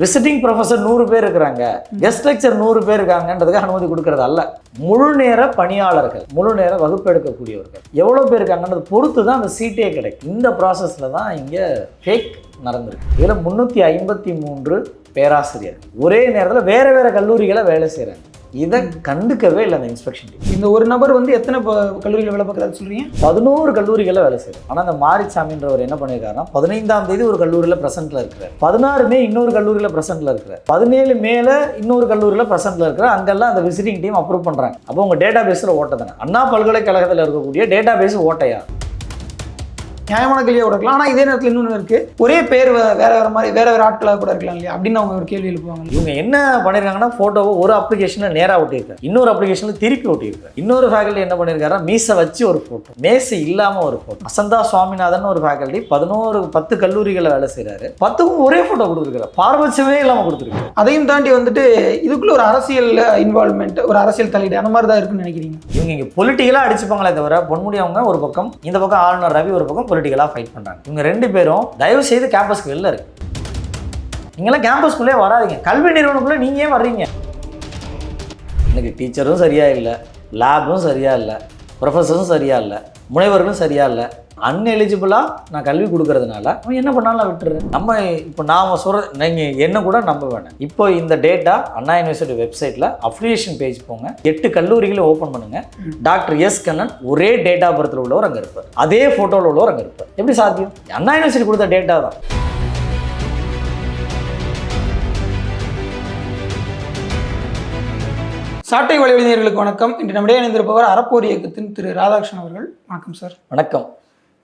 Visiting professor நூறு பேர் இருக்கிறாங்க. கெஸ்ட் லெக்சர் நூறு பேர் இருக்காங்கன்றதுக்கு அனுமதி கொடுக்கறது அல்ல. முழு நேர பணியாளர்கள் முழு நேர வகுப்பு எடுக்கக்கூடியவர்கள். எவ்வளோ பேர் இருக்காங்கன்றது பொறுத்து தான் அந்த சீட்டே கிடைக்கும். இந்த ப்ராசஸில் தான் இங்கே ஃபேக் நடந்திருக்கு. இதில் முந்நூற்றி ஐம்பத்தி மூன்று பேராசிரியர் ஒரே நேரத்தில் வேறு வேறு கல்லூரிகளை வேலை செய்கிறாங்க இதை கண்டுக்கவே இல்லை அந்த இன்ஸ்பெக்ஷன் டீம் இந்த ஒரு நபர் வந்து எத்தனை கல்லூரியில் வேலை பார்க்குறாரு சொல்றீங்க? பதினோரு கல்லூரிகளில் வேலை செய்யும் ஆனால் அந்த மாரிசாமின்றவர் என்ன பண்ணியிருக்காருன்னா பதினைந்தாம் தேதி ஒரு கல்லூரியில் ப்ரெசென்ட்டில் இருக்கிறார். பதினாறு மே இன்னொரு கல்லூரியில் ப்ரெசென்ட்டில் இருக்கிறார். பதினேழு மேல இன்னொரு கல்லூரியில் ப்ரெசென்ட்டில் இருக்கிற அங்கெல்லாம் அந்த விசிட்டிங் டீம் அப்ரூவ் பண்ணுறாங்க அப்போ உங்கள் டேட்டா பேஸில் ஓட்ட தானே. அண்ணா பல்கலைக்கழகத்தில் இருக்கக்கூடிய டேட்டா பேஸ் ஓட்டையா? நியாயமான கேள்வியாக கூட இருக்கலாம். ஆனால் இதே நேரத்தில் இன்னொன்று இருக்கு. ஒரே பேர் வேற வேற மாதிரி வேற வேற ஆட்களாக கூட இருக்கலாம் இல்லையா? அப்படின்னு அவங்க ஒரு கேள்வி எழுப்புவாங்க இவங்க என்ன பண்ணியிருக்காங்கன்னா ஃபோட்டோவை ஒரு அப்ளிகேஷனில் நேராக ஒட்டியிருக்காரு. இன்னொரு அப்ளிகேஷனில் திருப்பி ஒட்டியிருக்காரு. இன்னொரு ஃபேக்கல்ட்டி என்ன பண்ணியிருக்காருன்னா மீசை வச்சு ஒரு ஃபோட்டோ மேசை இல்லாமல் ஒரு ஃபோட்டோ வசந்தா சுவாமிநாதன் ஒரு ஃபேக்கல்ட்டி பதினோரு பத்து கல்லூரிகளில் வேலை செய்கிறாரு பத்துக்கும் ஒரே ஃபோட்டோ கொடுத்துருக்காரு பாரபட்சமே இல்லாமல் கொடுத்துருக்காரு அதையும் தாண்டி வந்துட்டு இதுக்குள்ள ஒரு அரசியல் இன்வால்மெண்ட் ஒரு அரசியல் தலையீடு அந்த மாதிரி தான் இருக்குன்னு நினைக்கிறீங்க? இவங்க இங்கே பொலிட்டிக்கலாக அடிச்சுப்பாங்களே தவிர பொன்முடி அவங்க ஒரு பக்கம் இந்த பக்கம் ஆளுநர் ரவி ஒரு பக்கம் பொலிட்டிக்கலாக ஃபைட் பண்ணுறாங்க இவங்க ரெண்டு பேரும் தயவு செய்து கேம்பஸ்க்கு வெளில இருக்கு நீங்களாம் கேம்பஸ்க்குள்ளே வராதீங்க. கல்வி நிறுவனக்குள்ளே நீங்கள் ஏன் வர்றீங்க. எனக்கு டீச்சரும் சரியா இல்லை லேபும் சரியா இல்லை ப்ரொஃபஸரும் சரியா இல்லை முனைவர்களும் சரியா இல்லை அன்எலிஜிபிளாக நான் கல்வி கொடுக்கறதுனால அவன் என்ன பண்ணாலும் விட்டுறேன் நம்ம இப்போ நாம் சொல்கிற நீங்கள் என்ன கூட நம்ப வேணாம். இப்போ இந்த டேட்டா அண்ணா யூனிவர்சிட்டி வெப்சைட்டில் அஃபிலியேஷன் பேஜ் போங்க. எட்டு கல்லூரிகளை ஓப்பன் பண்ணுங்க. டாக்டர் எஸ் கண்ணன் ஒரே டேட்டா பர்த்தில் உள்ளவர் அங்கே இருப்பார். அதே ஃபோட்டோவில் உள்ளவர் அங்கே இருப்பார். எப்படி சாத்தியம்? அண்ணா யூனிவர்சிட்டி கொடுத்த டேட்டா தான். சாட்டை வலைவழிஞர்களுக்கு வணக்கம். இன்று நம்மிடையே இணைந்திருப்பவர் அறப்போர் இயக்கத்தின் திரு ராதாகிருஷ்ணன் அவர்கள். வணக்கம் சார். வணக்கம்.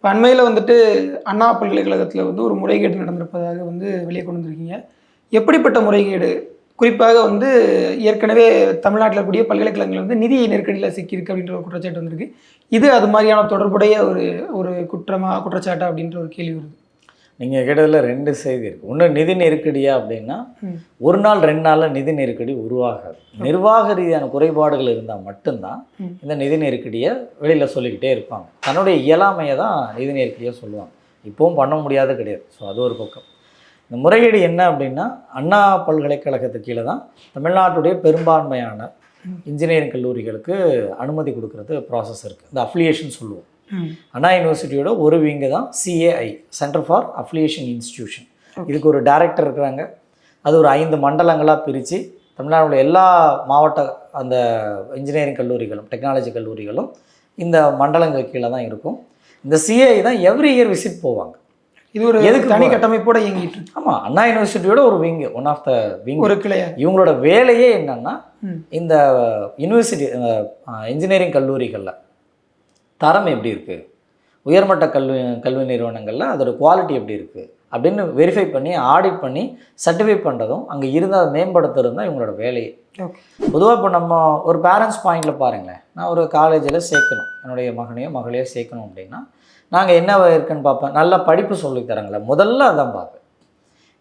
இப்போ அண்மையில் வந்துட்டு அண்ணா பல்கலைக்கழகத்தில் வந்து ஒரு முறைகேடு நடந்திருப்பதாக வந்து வெளியே கொண்டு வந்திருக்கீங்க. எப்படிப்பட்ட முறைகேடு? குறிப்பாக வந்து ஏற்கனவே தமிழ்நாட்டில் இருக்கக்கூடிய பல்கலைக்கழகங்கள் வந்து நிதி நெருக்கடியில் சிக்கியிருக்கு அப்படின்ற ஒரு குற்றச்சாட்டு வந்திருக்கு. இது அது மாதிரியான தொடர்புடைய ஒரு ஒரு குற்றமாக குற்றச்சாட்டா அப்படின்ற ஒரு கேள்வி வருது. நீங்கள் கேட்டதில் ரெண்டு செய்தி இருக்குது ஒன்று நிதி நெருக்கடியா அப்படின்னா. ஒரு நாள் ரெண்டு நாளில் நிதி நெருக்கடி உருவாகாது. நிர்வாக ரீதியான குறைபாடுகள் இருந்தால் மட்டும்தான். இந்த நிதி நெருக்கடியை வெளியில் சொல்லிக்கிட்டே இருப்பாங்க. தன்னுடைய இயலாமையை தான் நிதி நெருக்கடியாக சொல்லுவாங்க. இப்போவும் பண்ண முடியாத கிடையாது. ஸோ அது ஒரு பக்கம். இந்த முறையீடு என்ன அப்படின்னா அண்ணா பல்கலைக்கழகத்துக்கு கீழே தான் தமிழ்நாட்டுடைய பெரும்பான்மையான இன்ஜினியரிங் கல்லூரிகளுக்கு அனுமதி கொடுக்கறது ப்ராசஸ் இருக்குது இந்த அஃபிலியேஷன் சொல்லுவோம். அண்ணா யூனிவர்சிட்டியோட ஒரு விங்கு தான் C A I centre for affiliation institution இதுக்கு ஒரு டைரக்டர் இருக்கிறாங்க. அது ஒரு ஐந்து மண்டலங்களாக பிரித்து தமிழ்நாடுல எல்லா மாவட்ட அந்த இன்ஜினியரிங் கல்லூரிகளும் டெக்னாலஜி கல்லூரிகளும் இந்த மண்டலங்கள் கீழே தான் இருக்கும். இந்த சிஏஐ தான் எவ்ரி இயர் விசிட் போவாங்க. இது ஒரு எதுக்கு தனி கட்டமைப்போட இயங்கிட்டு ஆமாம் அண்ணா யூனிவர்சிட்டியோட ஒரு wing one of the wing ஒரு கிளையா? இவங்களோட வேலையே என்னன்னா. இந்த யூனிவர்சிட்டி இன்ஜினியரிங் கல்லூரிகளில் தரம் எப்படி இருக்குது உயர்மட்ட கல்வி கல்வி நிறுவனங்களில் அதோட குவாலிட்டி எப்படி இருக்குது அப்படின்னு வெரிஃபை பண்ணி ஆடிட் பண்ணி சர்டிஃபை பண்ணுறதும் அங்கே இருந்து அதை மேம்படுத்துறது தான் இவங்களோட வேலையே. பொதுவாக இப்போ நம்ம ஒரு பேரண்ட்ஸ் பாயிண்டில் பாருங்களேன். நான் ஒரு காலேஜில் சேர்க்கணும். என்னுடைய மகனையோ மகளையோ சேர்க்கணும் அப்படின்னா நாங்கள் என்ன இருக்குன்னு பார்ப்பேன். நல்ல படிப்பு சொல்லித் தராங்களே முதல்ல அதான் பார்ப்பேன்.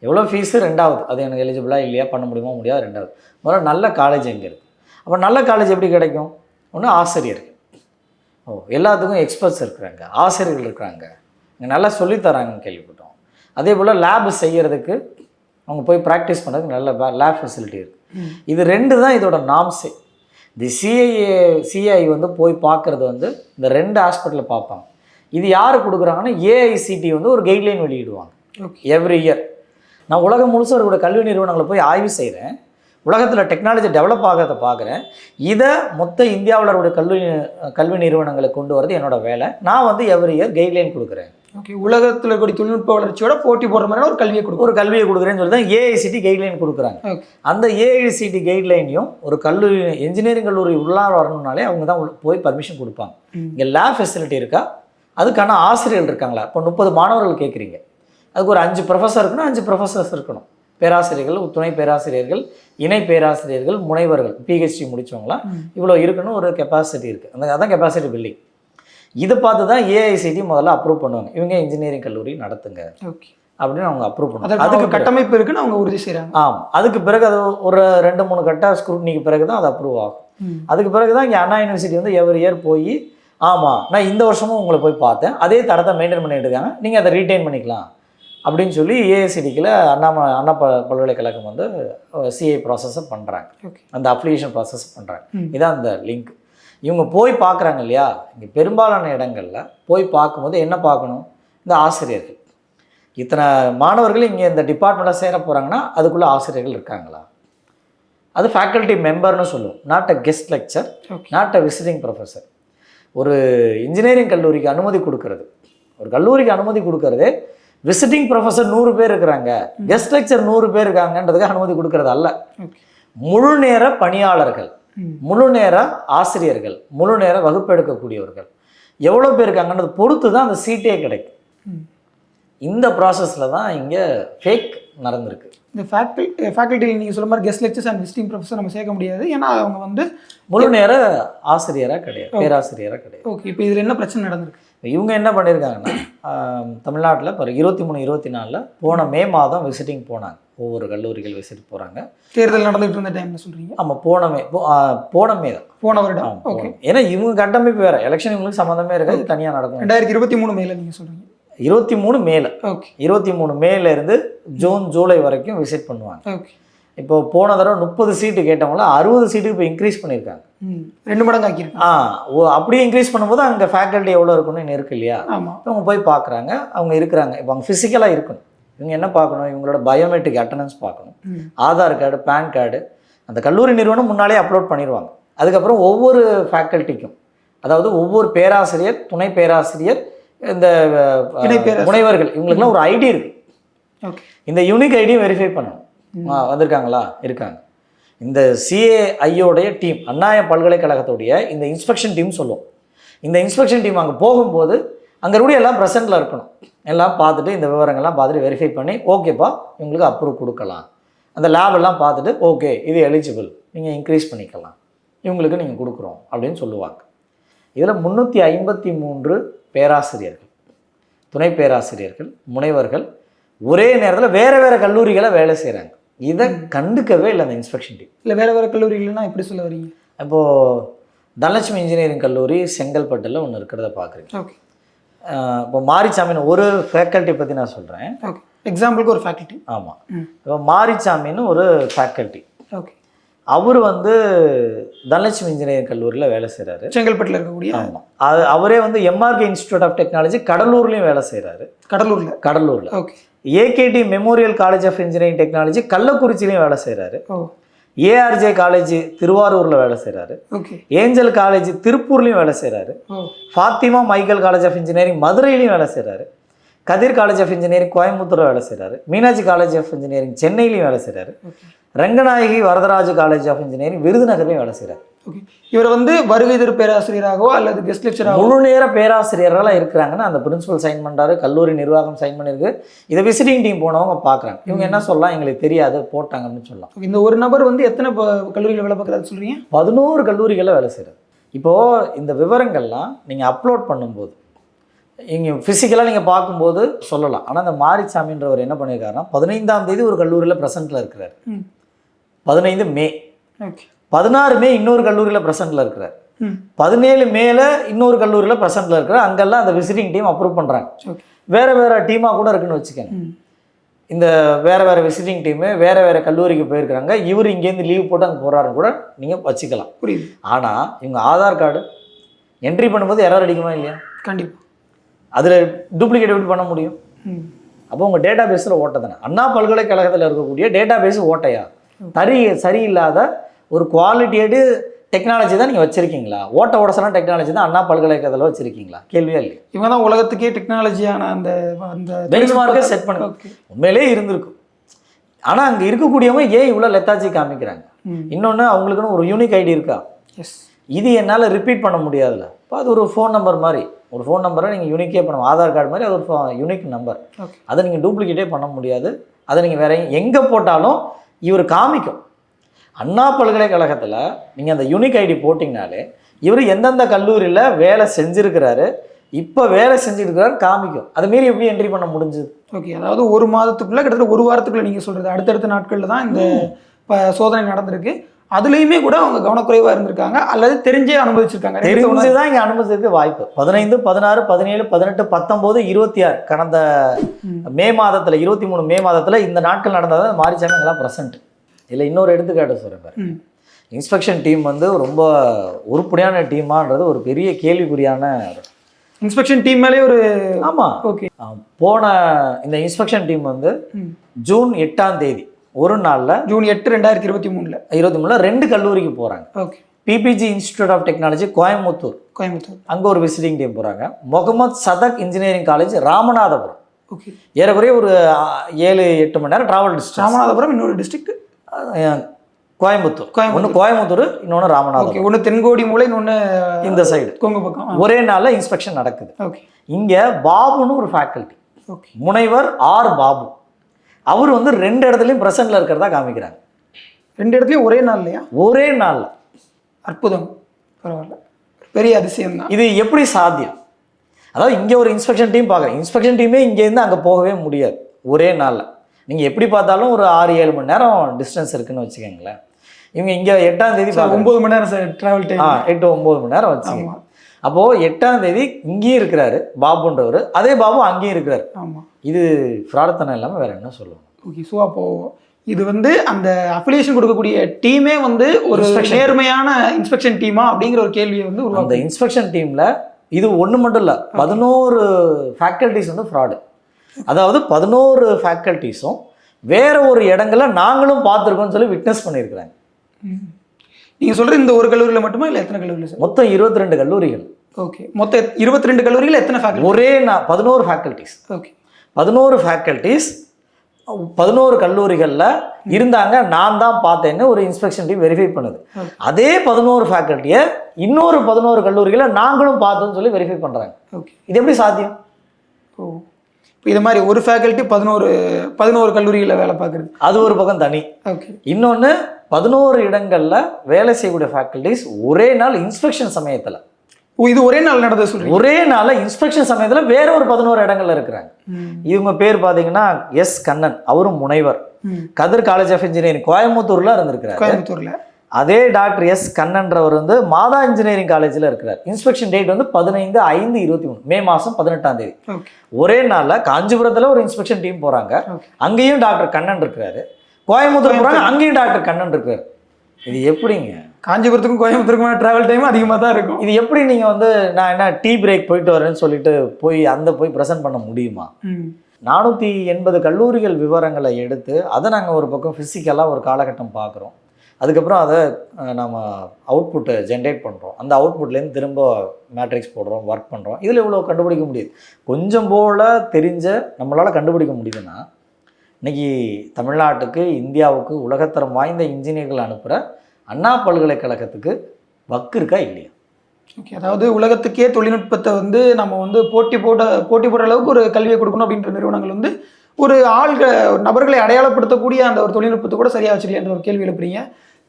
எவ்வளோ ஃபீஸு ரெண்டாவது. அது எனக்கு எலிஜிபிளாக இல்லையா? பண்ண முடியுமா? முடியாது. ரெண்டாவது. முதல்ல நல்ல காலேஜ் எங்கே இருக்குது அப்போ நல்ல காலேஜ் எப்படி கிடைக்கும்? ஒன்று ஆசிரியர்கள். ஓ எல்லாத்துக்கும் எக்ஸ்பர்ட்ஸ் இருக்கிறாங்க ஆசிரியர்கள் இருக்கிறாங்க. இங்கே நல்லா சொல்லித் தராங்கன்னு கேள்விப்பட்டோம். அதே போல் லேப் செய்கிறதுக்கு அவங்க போய் ப்ராக்டிஸ் பண்ணுறதுக்கு நல்ல லேப் ஃபெசிலிட்டி இருக்குது. இது ரெண்டு தான் இதோட நாம்ஸே இந்த சிஐஏ சிஐ வந்து போய் பார்க்குறது வந்து இந்த ரெண்டு ஹாஸ்பிட்டலில் பார்ப்பாங்க. இது யார் கொடுக்குறாங்கன்னா ஏஐசிடி வந்து ஒரு கைட்லைன் வெளியிடுவாங்க. ஓகே எவ்ரி இயர் நான் உலகம் முழுசும் இருக்கக்கூடிய கல்வி நிறுவனங்களை போய் ஆய்வு செய்கிறேன் உலகத்தில் டெக்னாலஜி டெவலப் ஆகிறத பார்க்குறேன் இதை மொத்த இந்தியாவில் இருக்கக்கூடிய கல்வி கல்வி நிறுவனங்களை கொண்டு வரது என்னோட வேலை. நான் வந்து எவ்ரி இயர் கைட்லைன் கொடுக்குறேன். ஓகே உலகத்தில் இருக்கக்கூடிய தொழில்நுட்ப வளர்ச்சியோட போட்டி போடுற மாதிரி ஒரு கல்வியை கொடுக்கும் ஒரு கல்வியை கொடுக்குறேன்னு சொல்லி தான் ஏஐசிடி கைட்லைன் கொடுக்குறாங்க. அந்த ஏஐசிடி கைட்லைனையும் ஒரு கல்லூரி இன்ஜினியரிங் கல்லூரி உள்ளார வரணும்னாலே அவங்க தான் போய் பர்மிஷன் கொடுப்பாங்க. இங்கே லேப் ஃபெசிலிட்டி இருக்கா? அதுக்கான ஆசிரியர்கள் இருக்காங்களா? இப்போ முப்பது மாணவர்கள் கேட்குறீங்க அதுக்கு ஒரு அஞ்சு ப்ரொஃபஸர் இருக்கணும் அஞ்சு ப்ரொஃபஸர்ஸ் இருக்கணும். பேராசிரியர்கள் துணை பேராசிரியர்கள் இணை பேராசிரியர்கள் முனைவர்கள் பிஹெச்டி முடிச்சவங்களா ம். இவ்வளோ இருக்குன்னு ஒரு கெப்பாசிட்டி இருக்குது அந்த அதான் கெப்பாசிட்டி பில்டிங் இதை பார்த்து தான் ஏஐசிடி முதல்ல அப்ரூவ் பண்ணுவாங்க. இவங்க இன்ஜினியரிங் கல்லூரி நடத்துங்க. ஓகே அப்படின்னு அவங்க அப்ரூவ் பண்ணுவாங்க. அதுக்கு கட்டமைப்பு இருக்குன்னு அவங்க உறுதி செய்கிறாங்க ஆம். அதுக்கு பிறகு அது ஒரு ரெண்டு மூணு கட்ட ஸ்க்ரூட்னிக்கு பிறகு தான் அது அப்ரூவ் ஆகும். அதுக்கு பிறகு தான் இங்கே அண்ணா யூனிவர்சிட்டி வந்து எவ்ரி இயர் போய் ஆமாம் நான் இந்த வருஷமும் உங்களை போய் பார்த்தேன். அதே தரத்தை மெயின்டைன் பண்ணிட்டு இருக்காங்க. நீங்கள் அதை ரீட்டைன் பண்ணிக்கலாம். அப்படின்னு சொல்லி ஏஐசிடிக்கில் அண்ணாம அண்ணா ப பல்கலைக்கழகம் வந்து சிஐ ப்ராசஸை பண்ணுறாங்க அந்த அப்ளிகேஷன் ப்ராசஸ் பண்ணுறாங்க ம். இதான் அந்த லிங்க் இவங்க போய் பார்க்குறாங்க இல்லையா? இங்கே பெரும்பாலான இடங்களில் போய் பார்க்கும்போது என்ன பார்க்கணும்? இந்த ஆசிரியர்கள். இத்தனை மாணவர்கள் இங்கே இந்த டிபார்ட்மெண்ட்டில் சேர போகிறாங்கன்னா அதுக்குள்ளே ஆசிரியர்கள் இருக்காங்களா? அது ஃபேக்கல்ட்டி மெம்பர்னு சொல்லுவோம். Not a guest lecturer not a visiting professor ஒரு இன்ஜினியரிங் கல்லூரிக்கு அனுமதி கொடுக்கறது. ஒரு கல்லூரிக்கு அனுமதி கொடுக்கறதே விசிட்டிங் ப்ரொஃபஸர் நூறு பேர் இருக்கிறாங்க. கெஸ்ட் லெக்சர் நூறு பேர் இருக்காங்கன்றதுக்கு அனுமதி கொடுக்கறது அல்ல. முழு நேர பணியாளர்கள். முழு நேர ஆசிரியர்கள் முழு நேர வகுப்பு எடுக்கக்கூடியவர்கள். எவ்வளோ பேர் இருக்காங்கன்றது பொறுத்து தான் அந்த சீட்டே கிடைக்கும். இந்த ப்ராசஸில் தான் இங்கே ஃபேக் நடந்திருக்கு. இந்த ஃபேக்கல் ஃபேக்கல்ட்டியில் நீங்கள் சொல்ல மாதிரி guest lectures and visiting professor நம்ம சேர்க்க முடியாது. ஏன்னா அவங்க வந்து முழு நேர ஆசிரியராக கிடையாது பேராசிரியராக கிடையாது. ஓகே இப்போ இதில் என்ன பிரச்சனை நடந்திருக்கு? இவங்க என்ன பண்ணியிருக்காங்கன்னா தமிழ்நாட்டில் இப்போ இருபத்தி மூணு இருபத்தி நாலில் போன மே மாதம் விசிட்டிங் போனாங்க. ஒவ்வொரு கல்லூரிகள் விசிட் போகிறாங்க தேர்தல் நடந்துகிட்டு இருந்த டைம்ல சொல்கிறீங்க ஆமாம் போன மே போன மே தான். போன வருடம். ஓகே. ஏன்னா இவங்க கட்டமைப்பு வேறு. எலெக்ஷன் இவங்களுக்கு சம்மந்தமே இருக்காது. தனியாக நடக்கும். ரெண்டாயிரத்தி இருபத்தி மூணு மேல நீங்கள் சொல்கிறீங்க இருபத்தி மூணு மேல. ஓகே இருபத்தி மூணு மேல இருந்து ஜூன் ஜூலை வரைக்கும் விசிட் பண்ணுவாங்க. ஓகே இப்போ போன தடவை முப்பது சீட்டு கேட்டவங்கள அறுபது சீட்டுக்கு இப்போ இன்க்ரீஸ் பண்ணியிருக்காங்க ரெண்டு மடங்கு ஆக்கியிருக்காங்க. ஆ ஓ அப்படியே இன்க்ரீஸ் பண்ணும்போது அங்கே ஃபேக்கல்ட்டி எவ்வளோ இருக்குன்னு இருக்கு இல்லையா? ஆமாம் இவங்க போய் பார்க்குறாங்க அவங்க இருக்கிறாங்க. இப்போ அவங்க ஃபிசிக்கலாக இருக்கணும். இவங்க என்ன பார்க்கணும்? இவங்களோட பயோமெட்ரிக் அட்டண்டன்ஸ் பார்க்கணும். ஆதார் கார்டு பேன் கார்டு அந்த கல்லூரி நிறுவனம் முன்னாலே அப்லோட் பண்ணிடுவாங்க அதுக்கப்புறம் ஒவ்வொரு ஃபேக்கல்ட்டிக்கும் அதாவது ஒவ்வொரு பேராசிரியர் துணை பேராசிரியர் இந்த. முனைவர்கள் இவங்களுக்குலாம் ஒரு ஐடி இருக்கு. ஓகே. இந்த யூனிக் ஐடியும் வெரிஃபை பண்ணணும். ஆ, வந்திருக்காங்களா? இருக்காங்க. இந்த சிஏஐயோடைய டீம் அண்ணாய பல்கலைக்கழகத்துடைய இந்த இன்ஸ்பெக்ஷன் டீம் சொல்லுவோம் இந்த இன்ஸ்பெக்ஷன் டீம் அங்கே போகும்போது அங்கே கூட எல்லாம் ப்ரெசென்ட்டில் இருக்கணும். எல்லாம் பார்த்துட்டு இந்த விவரங்கள்லாம் பார்த்துட்டு வெரிஃபை பண்ணி ஓகேப்பா இவங்களுக்கு அப்ரூவ் கொடுக்கலாம். அந்த லேப் எல்லாம் பார்த்துட்டு ஓகே இது எலிஜிபிள் நீங்கள் இன்க்ரீஸ் பண்ணிக்கலாம். இவங்களுக்கு நீங்கள் கொடுக்குறோம் அப்படின்னு சொல்லுவாங்க. இதில் முந்நூற்றி ஐம்பத்தி மூன்று பேராசிரியர்கள் துணை பேராசிரியர்கள் முனைவர்கள் ஒரே நேரத்தில் வேறு வேறு கல்லூரிகளை வேலை செய்கிறாங்க இதை கண்டுக்கவே இல்லை அந்த இன்ஸ்பெக்ஷன் டீம். இல்லை வேற வேற கல்லூரிகள்னா எப்படி சொல்ல வரீங்க? இப்போது தனலட்சுமி இன்ஜினியரிங் கல்லூரி செங்கல்பட்டில் ஒன்று இருக்கிறத பார்க்குறீங்க. ஓகே. இப்போ மாரிச்சாமின்னு ஒரு ஃபேக்கல்ட்டி பற்றி நான் சொல்கிறேன் ஓகே. எக்ஸாம்பிளுக்கு ஒரு ஃபேக்கல்ட்டி ஆமாம் இப்போ மாரிச்சாமின்னு ஒரு ஃபேக்கல்ட்டி ஓகே. அவர் வந்து தனலட்சுமி இன்ஜினியரிங் கல்லூரியில் வேலை செய்கிறாரு செங்கல்பட்டில் இருக்கக்கூடிய ஆமாம் அது அவரே வந்து எம்ஆர்கே இன்ஸ்டியூட் ஆஃப் டெக்னாலஜி கடலூர்லேயும் வேலை செய்கிறாரு கடலூரில்? கடலூரில். Okay. AKT memorial college of engineering technology கள்ளக்குறிச்சிலையும் வேலை செய்கிறாரு ஏஆர்ஜே காலேஜ் திருவாரூரில் வேலை செய்கிறாரு ஏஞ்சல் காலேஜ் திருப்பூர்லேயும் வேலை செய்கிறாரு Fatima Michael college of engineering மதுரையிலையும் வேலை செய்கிறாரு Kathir college of engineering Coimbatore வேலை செய்கிறாரு மீனாட்சி காலேஜ் ஆஃப் இன்ஜினியரிங் சென்னையிலையும் வேலை செய்கிறாரு Ranganayaki Varadaraja college of engineering விருதுநகர்லையும் வேலை செய்கிறாரு ஓகே இவர் வந்து வருகை தரு பேராசிரியராகவோ அல்லது கெஸ்ட் லெக்சராகவோ முழு நேர பேராசிரியர்களாக இருக்கிறாங்கன்னா அந்த பிரின்சிபல் சைன் பண்ணுறாரு கல்லூரி நிர்வாகம் சைன் பண்ணியிருக்கு இதை விசிட்டிங் டீம் போனவங்க பார்க்குறாங்க இவங்க என்ன சொல்லலாம்? எங்களுக்கு தெரியாது போட்டாங்கன்னு சொல்லலாம். இந்த ஒரு நபர் வந்து எத்தனை கல்லூரியில் வேலை பார்க்குறாரு சொல்றீங்க? பதினோரு கல்லூரிகளில் வேலை செய்கிறார் இப்போது இந்த விவரங்கள்லாம் நீங்கள் அப்லோட் பண்ணும்போது இங்கே ஃபிசிக்கலாக நீங்கள் பார்க்கும்போது சொல்லலாம். ஆனால் இந்த மாரிசாமின்றவர் என்ன பண்ணியிருக்காருன்னா பதினைந்தாம் தேதி ஒரு கல்லூரியில் ப்ரெசென்ட்டில் இருக்கிறார். பதினைந்து மே. பதினாறு மே இன்னொரு கல்லூரியில் ப்ரெசென்ட்டில் இருக்கிறார். பதினேழு மேல இன்னொரு கல்லூரியில் ப்ரெசென்ட்டில் இருக்கிறார். அங்கெல்லாம் அந்த விசிட்டிங் டீம் அப்ரூவ் பண்ணுறாங்க வேறு வேறு டீமாக கூட இருக்குன்னு வச்சுக்கோங்க. இந்த வேறு வேறு விசிட்டிங் டீமு வேறு வேறு கல்லூரிக்கு போயிருக்கிறாங்க. இவர் இங்கேருந்து லீவ் போட்டு அங்கே போகிறாருன்னு கூட நீங்கள் வச்சுக்கலாம். புரியுது. ஆனால் இவங்க ஆதார் கார்டு என்ட்ரி பண்ணும்போது எரர் அடிக்குமா இல்லையா? கண்டிப்பாக அதில் டூப்ளிகேட் எப்படி பண்ண முடியும்? அப்போ உங்கள் டேட்டா பேஸில் ஓட்ட தானே. அண்ணா பல்கலைக்கழகத்தில் இருக்கக்கூடிய டேட்டா பேஸ் ஓட்டையா சரி சரியில்லாத ஒரு குவாலிட்டியேடு டெக்னாலஜி தான் நீங்கள் வச்சுருக்கீங்களா? ஓட்ட உடசலாம் டெக்னாலஜி தான் அண்ணா பல்கலைக்கழகத்தில் வச்சுருக்கீங்களா? கேள்வியா இல்லையா. இவங்க தான் உலகத்துக்கே டெக்னாலஜியான அந்த அந்த பெஞ்ச் மார்க்கை செட் பண்ணு உண்மையிலே இருந்திருக்கும். ஆனால் அங்கே இருக்கக்கூடியவங்க ஏன் இவ்வளோ லெத்தாச்சி காமிக்கிறாங்க? இன்னொன்று அவங்களுக்குன்னு ஒரு யூனிக் ஐடி இருக்கா? எஸ் இது என்னால் ரிப்பீட் பண்ண முடியாதுல்ல. இப்போ அது ஒரு ஃபோன் நம்பர் மாதிரி. ஒரு ஃபோன் நம்பரை நீங்கள் யூனிக்கே பண்ண ஆதார் கார்டு மாதிரி அது ஒரு யூனிக் நம்பர் அதை நீங்கள் டூப்ளிகேட்டே பண்ண முடியாது. அதை நீங்கள் வேற எங்கே போட்டாலும் இவர் காமிக்கும். அண்ணா பல்கலைக்கழகத்தில் நீங்கள் அந்த யூனிக் ஐடி போட்டிங்கனாலே இவர் எந்தெந்த கல்லூரியில் வேலை செஞ்சிருக்கிறாரு இப்போ வேலை செஞ்சுருக்கிறாரு காமிக்கும். அது மீறி எப்படி என்ட்ரி பண்ண முடிஞ்சது? ஓகே அதாவது ஒரு மாதத்துக்குள்ள கிட்டத்தட்ட ஒரு வாரத்துக்குள்ள நீங்க சொல்றது. அடுத்தடுத்த நாட்கள்ல தான் இந்த சோதனை நடந்திருக்கு. அதுலயுமே கூட அவங்க கவனக்குறைவா இருந்திருக்காங்க. அல்லது தெரிஞ்சே அனுபவிச்சிருக்காங்க. ரெண்டு தவணை- தெரிஞ்சுதான் இங்கே அனுமதிக்கு வாய்ப்பு. பதினைந்து பதினாறு பதினேழு பதினெட்டு பத்தொம்போது இருபத்தி ஆறு. கடந்த ம். மாதத்துல இருபத்தி மூணு மே மாதத்துல இந்த நாட்கள் நடந்தது மாரிச்சாமி எல்லாம் ப்ரெசன்ட் இல்லை இன்னொரு எடுத்துக்காட்டு சொல்கிறேன். இன்ஸ்பெக்ஷன் டீம் வந்து ரொம்ப உருப்படியான டீமான்றது ஒரு பெரிய கேள்விக்குறியான இன்ஸ்பெக்ஷன் டீம் மேலே ஒரு ஆமாம் ஓகே. போன இந்த இன்ஸ்பெக்ஷன் டீம் வந்து. ஜூன் எட்டாம் தேதி ஒரு நாளில் ஜூன் எட்டு ரெண்டாயிரத்தி இருபத்தி மூணுல. இருபத்தி மூணில் ரெண்டு கல்லூரிக்கு போகிறாங்க okay. PPG institute of technology Coimbatore. Coimbatore. அங்கே ஒரு விசிட்டிங் டீம் போகிறாங்க Mohammed Sathak engineering college Ramanathapuram. Okay. ஏறக்குறைய ஒரு ஏழு எட்டு மணி நேரம் ட்ராவல் டிஸ்டன்ஸ் ராமநாதபுரம் இன்னொரு டிஸ்ட்ரிக்ட் கோயம்புத்தூர் கோயம்புத்தூர். ஒன்று கோயம்புத்தூர். இன்னொன்று ராமநாதபுரம். ஒன்று தென்கோடி மூலை இன்னொன்று இந்த சைடு கொங்கு பக்கம். ஒரே நாளில் இன்ஸ்பெக்ஷன் நடக்குது. ஓகே. இங்கே பாபுன்னு ஒரு ஃபேக்கல்ட்டி ஓகே. முனைவர் ஆர் பாபு. அவர் வந்து ரெண்டு இடத்துலையும் ப்ரெசென்ட்ல இருக்கிறதா காமிக்கிறாங்க. ரெண்டு இடத்துலயும் ஒரே நாள் இல்லையா ஒரே நாளில். அற்புதம். பரவாயில்ல. பெரிய அதிசயம் தான் இது எப்படி சாத்தியம்? அதாவது இங்கே ஒரு இன்ஸ்பெக்ஷன் டீம் பார்க்குறேன். இன்ஸ்பெக்ஷன் டீமே இங்கேருந்து அங்கே போகவே முடியாது. ஒரே நாளில். நீங்கள் எப்படி பார்த்தாலும் ஒரு ஆறு ஏழு மணி நேரம் டிஸ்டன்ஸ் இருக்குன்னு வச்சுக்கோங்களேன். இவங்க இங்கே எட்டாம் தேதி. ஒன்பது மணி நேரம் சார் டிராவல் டைம் ஆ எட்டு ஒம்பது மணி நேரம் வச்சுக்கோங்க. அப்போது எட்டாம் தேதி இங்கேயும் இருக்கிறாரு பாபுன்றவர். அதே பாபு அங்கேயும் இருக்கிறாரு. ஆமா. இது ஃப்ராடத்தனம் இல்லாமல் வேற என்ன சொல்லுவோம் ஓகே ஸோ அப்போ இது வந்து அந்த அஃபிலியேஷன் கொடுக்கக்கூடிய டீமே வந்து ஒரு. நேர்மையான இன்ஸ்பெக்ஷன் டீமா அப்படிங்கிற ஒரு கேள்வியை வந்து அந்த இன்ஸ்பெக்ஷன் டீமில் இது ஒன்று மட்டும் இல்லை பதினோரு ஃபேக்கல்ட்டிஸ் வந்து ஃப்ராடு அதாவது பதினோரு ஃபேக்கல்ட்டிஸும் வேற ஒரு இடங்கள்ல நாங்களும் பார்த்துருக்கோம்னு சொல்லி விட்னஸ் பண்ணியிருக்கிறாங்க. நீங்க சொல்றது இந்த ஒரு கல்லூரியில மட்டுமா இல்ல எத்தனை கல்லூரியில் சார்? மொத்தம் இருபத்தி ரெண்டு கல்லூரிகள். ஓகே. மொத்தம் இருபத்தி ரெண்டு கல்லூரியில் எத்தனை ஃபேக்கல்டி ஒரே நான் பதினோரு ஃபேக்கல்ட்டிஸ் ஓகே. பதினோரு ஃபேக்கல்ட்டிஸ் பதினோரு கல்லூரிகளில் இருந்தாங்க. நான் தான் பார்த்தேன்னு ஒரு இன்ஸ்பெக்ஷன் டீம் வெரிஃபை பண்ணுது. அதே பதினோரு ஃபேக்கல்ட்டியை இன்னொரு பதினோரு கல்லூரிகளை நாங்களும் பார்த்தோம்னு சொல்லி வெரிஃபை பண்ணுறாங்க ஓகே. இது எப்படி சாத்தியம்? ஓ. இப்போ இது மாதிரி ஒரு ஃபேக்கல்ட்டி பதினோரு பதினோரு கல்லூரிகளில் வேலை பார்க்குறது. அது ஒரு பக்கம் தனி. ஓகே இன்னொன்று பதினோரு இடங்களில் வேலை செய்யக்கூடிய ஃபேக்கல்ட்டிஸ் ஒரே நாள் இன்ஸ்பெக்ஷன் சமயத்தில். இது ஒரே நாள் நடந்தது சொல்றீங்க? ஒரே நாளில் இன்ஸ்பெக்ஷன் சமயத்தில் வேற ஒரு பதினோரு இடங்கள்ல இருக்கிறாங்க. இவங்க பேர் பார்த்தீங்கன்னா எஸ் கண்ணன் அவரும் முனைவர். கதிர் காலேஜ் ஆஃப் இன்ஜினியரிங் கோயம்புத்தூர்ல இருந்திருக்கிறாரு. கோயம்புத்தூர்ல. அதே டாக்டர் எஸ் கண்ணன்றவர் வந்து மாதா இன்ஜினியரிங் காலேஜில் இருக்கிறார். இன்ஸ்பெக்ஷன் டேட் வந்து பதினைந்து ஐந்து இருபத்தி மூணு. மே மாதம் பதினெட்டாம் தேதி. ஒரே நாளில் காஞ்சிபுரத்தில் ஒரு இன்ஸ்பெக்ஷன் டீம் போகிறாங்க அங்கேயும் டாக்டர் கண்ணன் இருக்கிறாரு. கோயம்புத்தூர் போகிறாங்க அங்கேயும் டாக்டர் கண்ணன் இருக்காரு இது எப்படிங்க? காஞ்சிபுரத்துக்கும் கோயம்புத்தூருக்குமான டிராவல் டைம் அதிகமாக தான் இருக்கும். இது எப்படி நீங்கள் வந்து நான் என்ன டீ பிரேக் போயிட்டு வரேன்னு சொல்லிட்டு போய் அந்த போய் ப்ரெசென்ட் பண்ண முடியுமா? நானூற்றி எண்பது கல்லூரிகள் விவரங்களை எடுத்து அதை நாங்கள் ஒரு பக்கம் ஃபிசிக்கலாக ஒரு காலகட்டம் பார்க்குறோம். அதுக்கப்புறம் அதை நம்ம அவுட்புட்டை ஜென்ரேட் பண்ணுறோம் அந்த அவுட்புட்லேருந்து திரும்ப மேட்ரிக்ஸ் போடுறோம் ஒர்க் பண்ணுறோம் இதில் இவ்வளோ கண்டுபிடிக்க முடியுது. கொஞ்சம் போல் தெரிஞ்ச நம்மளால் கண்டுபிடிக்க முடியுதுன்னா இன்னைக்கு தமிழ்நாட்டுக்கு இந்தியாவுக்கு உலகத்தரம் வாய்ந்த இன்ஜினியர்கள் அனுப்புகிற அண்ணா பல்கலைக்கழகத்துக்கு வக்கு இருக்கா இல்லையா? ஓகே அதாவது உலகத்துக்கே தொழில்நுட்பத்தை வந்து நம்ம வந்து போட்டி போட போட்டி போடுற அளவுக்கு ஒரு கல்வியை கொடுக்கணும் அப்படின்ற நிறுவனங்கள் வந்து ஒரு ஆள்கள் நபர்களை அடையாளப்படுத்தக்கூடிய அந்த ஒரு தொழில்நுட்பத்தை கூட சரியாக வச்சிருக்கேன் ஒரு கேள்வி எழுப்புறீங்க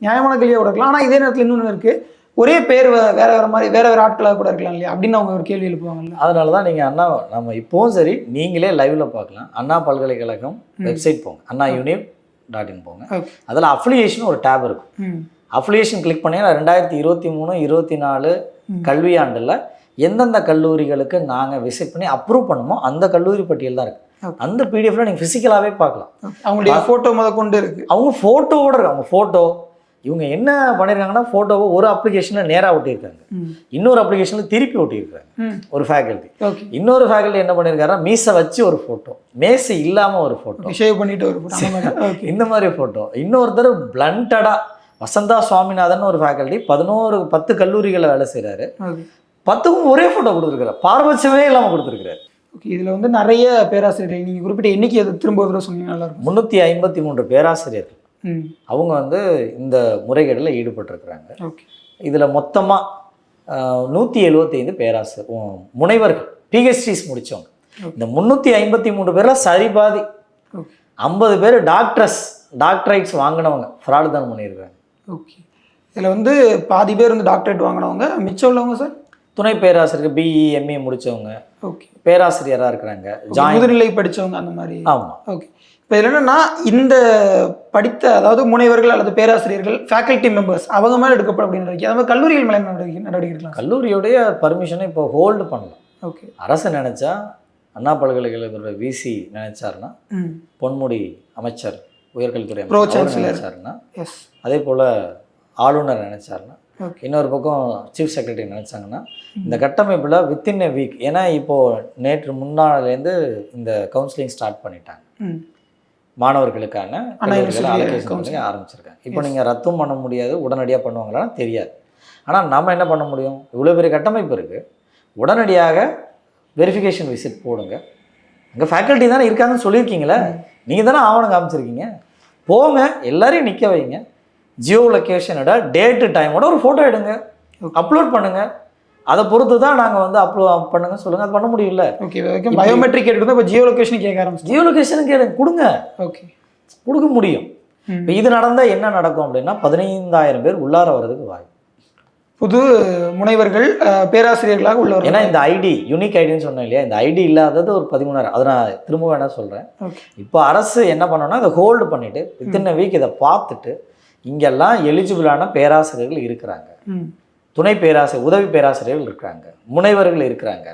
நியாயமான கேள்வியாக கூட இருக்கலாம். ஆனால் இதே நேரத்தில் இன்னொன்று இருக்குது ஒரே பேர் வேற வேற மாதிரி வேற வேற ஆட்களாக கூட இருக்கலாம் இல்லையா? அப்படின்னு அவங்க ஒரு கேள்வி எழுப்புவாங்கல்ல அதனால தான் நீங்கள் அண்ணா நம்ம இப்போவும் சரி நீங்களே லைவில் பார்க்கலாம். அண்ணா பல்கலைக்கழகம் வெப்சைட் போங்க. அண்ணா யூனிவ் டாட் இன் போங்க. அதில் அஃபிலியேஷன் ஒரு டேப் இருக்கும். அஃபிலியேஷன் கிளிக் பண்ணீங்கன்னா ரெண்டாயிரத்தி இருபத்தி மூணு இருபத்தி நாலு. கல்வியாண்டில் எந்தெந்த கல்லூரிகளுக்கு நாங்கள் விசிட் பண்ணி அப்ரூவ் பண்ணுமோ அந்த கல்லூரி பட்டியல் தான் இருக்குது. அந்த பிடிஎஃப்ல நீங்கள் ஃபிசிக்கலாகவே பார்க்கலாம். அவங்களுடைய ஃபோட்டோ முத கொண்டு இருக்கு. அவங்க ஃபோட்டோவோட இருக்கு. அவங்க ஃபோட்டோ இவங்க என்ன பண்ணியிருக்காங்கன்னா ஃபோட்டோவை ஒரு அப்ளிகேஷனில் நேராக ஒட்டியிருக்காங்க. இன்னொரு அப்ளிகேஷனில் திருப்பி ஒட்டியிருக்காங்க. ஒரு ஃபேக்கல்ட்டி இன்னொரு ஃபேக்கல்ட்டி என்ன பண்ணியிருக்காருன்னா மீசை வச்சு ஒரு ஃபோட்டோ மேசை இல்லாமல் ஒரு ஃபோட்டோ ஷேவ் பண்ணிட்டு ஒரு இந்த மாதிரி ஃபோட்டோ இன்னொருத்தர் பிளண்டடாக வசந்தா சுவாமிநாதன் ஒரு ஃபேக்கல்ட்டி பதினோரு பத்து கல்லூரிகளில் வேலை செய்கிறாரு பத்துக்கும் ஒரே ஃபோட்டோ கொடுத்துருக்காரு பாரபட்சமே இல்லாமல் கொடுத்துருக்காரு ஓகே இதில் வந்து நிறைய பேராசிரியர்கள் நீங்கள் குறிப்பிட்ட எண்ணிக்கை திரும்ப சொன்னீங்கன்னா நல்லா இருக்கும். முந்நூற்றி ஐம்பத்தி மூன்று பேராசிரியர்கள். அவங்க வந்து இந்த முறைகேடில் ஈடுபட்டிருக்கிறாங்க. இதில் மொத்தமாக நூற்றி எழுபத்தைந்து உம், முனைவர்கள் பிஹெச்டிஸ் முடித்தவங்க இந்த முந்நூற்றி ஐம்பத்தி மூணு பேரில் சரி பாதி. ஓகே. ஐம்பது பேர் டாக்டர்ஸ் டாக்டரைட்ஸ் வாங்கினவங்க ஃப்ராடு தான் பண்ணியிருக்காங்க ஓகே. இதில் வந்து பாதி பேர் வந்து டாக்டரேட் வாங்கினவங்க மிச்சம் உள்ளவங்க சார்? துணை பேராசிரியர் பிஇ எம்ஏ முடிச்சவங்க. ஓகே. பேராசிரியராக இருக்கிறாங்க முதுநிலை படிச்சவங்க அந்த மாதிரி. ஆமாம் ஓகே. இப்போ இதில் என்னன்னா இந்த படித்த அதாவது முனைவர்கள் அல்லது பேராசிரியர்கள் ஃபேக்கல்ட்டி மெம்பர்ஸ் அவங்க மேலே எடுக்கப்படும் அப்படின்னு நடவடிக்கை அது மாதிரி கல்லூரிகள் மேலே நடவடிக்கை நடவடிக்கை எடுக்கலாம் கல்லூரியுடைய பர்மிஷனை இப்போ ஹோல்டு பண்ணலாம் ஓகே அரசு நினச்சா அண்ணா பல்கலைக்கழகத்தோட விசி நினைச்சாருன்னா பொன்முடி அமைச்சர் உயர்கல்வித்துறை Chancellor. நினைச்சாருன்னா எஸ் அதே போல் ஆளுநர் நினைச்சாருன்னா இன்னொரு பக்கம் சீஃப் செக்ரட்டரி நினைச்சாங்கன்னா இந்த கட்டமைப்பில் வித்தின் எ வீக் ஏன்னா இப்போது நேற்று முன்னாலேருந்து இந்த கவுன்சிலிங் ஸ்டார்ட் பண்ணிட்டாங்க. மாணவர்களுக்கான ஆரம்பிச்சிருக்காங்க. இப்போ நீங்கள் ரத்தும் பண்ண முடியாது உடனடியாக பண்ணுவாங்களான்னு தெரியாது. ஆனால் நம்ம என்ன பண்ண முடியும்? இவ்வளோ பெரிய கட்டமைப்பு இருக்குது உடனடியாக வெரிஃபிகேஷன் விசிட் போடுங்க. இங்கே ஃபேக்கல்ட்டி தானே இருக்காங்கன்னு சொல்லியிருக்கீங்களே? நீங்கள் தானே ஆவணம் காமிச்சிருக்கீங்க? போங்க எல்லாரையும் நிற்க வைங்க. ஜியோ லொக்கேஷனோட டேட்டு டைமோட ஒரு ஃபோட்டோ எடுங்க. அப்லோட் பண்ணுங்கள் அதை பொறுத்து தான் நாங்கள் வந்து அப்லோட் பண்ணுங்க சொல்லுங்கள் அது பண்ண முடியல ஓகே பயோமெட்ரிக் கேட்டுட்டு இப்போ ஜியோ லொகேஷன் கேட்க ஆரம்பிச்சு ஜியோ லொக்கேஷனுக்கு எடுங்க கொடுங்க. ஓகே கொடுக்க முடியும். இப்போ இது நடந்தால் என்ன நடக்கும் அப்படின்னா பதினைந்தாயிரம் பேர் உள்ளார வர்றதுக்கு வாய்ப்பு. புது முனைவர்கள் பேராசிரியர்களாக உள்ளவர் ஏன்னா இந்த ஐடி யூனிக் ஐடின்னு சொன்னேன் இல்லையா? இந்த ஐடி இல்லாதது ஒரு பதிமூணாயிரம். அதை நான் திரும்ப வேணா சொல்கிறேன் இப்போ அரசு என்ன பண்ணணும்னா அதை ஹோல்டு பண்ணிவிட்டு வித்தின் வீக் இதை பார்த்துட்டு இங்கெல்லாம் எலிஜிபிளான பேராசிரியர்கள் இருக்கிறாங்க. துணை பேராசிரியர் உதவி பேராசிரியர்கள் இருக்கிறாங்க. முனைவர்கள் இருக்கிறாங்க.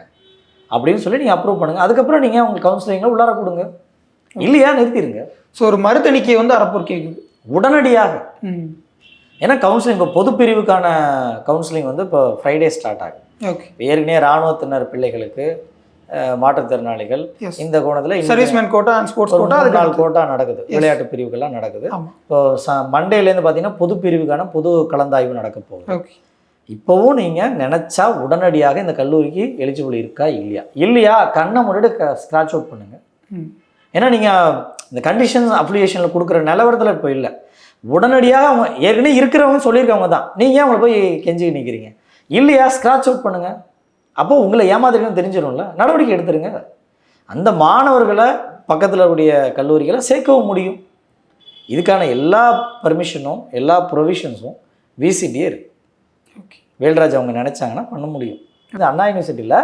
அப்படின்னு சொல்லி நீங்கள் அப்ரூவ் பண்ணுங்கள் அதுக்கப்புறம் நீங்கள் உங்கள் கவுன்சிலிங்கில் உள்ளார கொடுங்க. இல்லையா? நிறுத்திடுங்க ஸோ ஒரு மறுத்தணிக்கை வந்து அறப்பூர் கேட்குது உடனடியாக. ஏன்னா கவுன்சிலிங் இப்போ பொது பிரிவுக்கான கவுன்சிலிங் வந்து இப்போ ஃப்ரைடே ஸ்டார்ட் ஆகும் ஓகே ஏற்கனவே இராணுவத்தினர் பிள்ளைகளுக்கு மாற்றுத்திறனாளிகள் இந்த கோணத்தில் serviceman quota and sports quota அதுக்கு நாள் கோட்டா நடக்குது. விளையாட்டு பிரிவுகள்லாம் நடக்குது. இப்போ ச மண்டேலேருந்து பார்த்தீங்கன்னா பொது பிரிவுக்கான பொது கலந்தாய்வு நடக்க போகுது. ஓகே இப்போவும் நீங்கள் நினச்சா உடனடியாக இந்த கல்லூரிக்கு எலிஜிபிள் இருக்கா இல்லையா? இல்லையா? கண்ணை முன்னாடி ஸ்க்ராட்ச் அவுட் பண்ணுங்கள் ஏன்னா நீங்கள் இந்த கண்டிஷன்ஸ் அப்ளிகேஷனில் கொடுக்குற நிலவரத்தில் இப்போ இல்லை. உடனடியாக அவங்க ஏற்கனவே இருக்கிறவங்க சொல்லியிருக்கவங்க தான். நீங்கள் அவங்கள போய் கெஞ்சி நிற்கிறீங்க இல்லையா? ஸ்க்ராட்ச் அவுட் பண்ணுங்கள் அப்போ உங்களை ஏமாத்திருக்கன்னு தெரிஞ்சிடும்ல நடவடிக்கை எடுத்துருங்க. அந்த மாணவர்களை பக்கத்தில் இருக்கக்கூடிய கல்லூரிகளை சேர்க்கவும் முடியும். இதுக்கான எல்லா பர்மிஷனும் எல்லா ப்ரொவிஷன்ஸும் விசிடியே இருக்கு. ஓகே வேல்ராஜ் அவங்க நினைச்சாங்கன்னா பண்ண முடியும். இந்த அண்ணா யூனிவர்சிட்டியில்.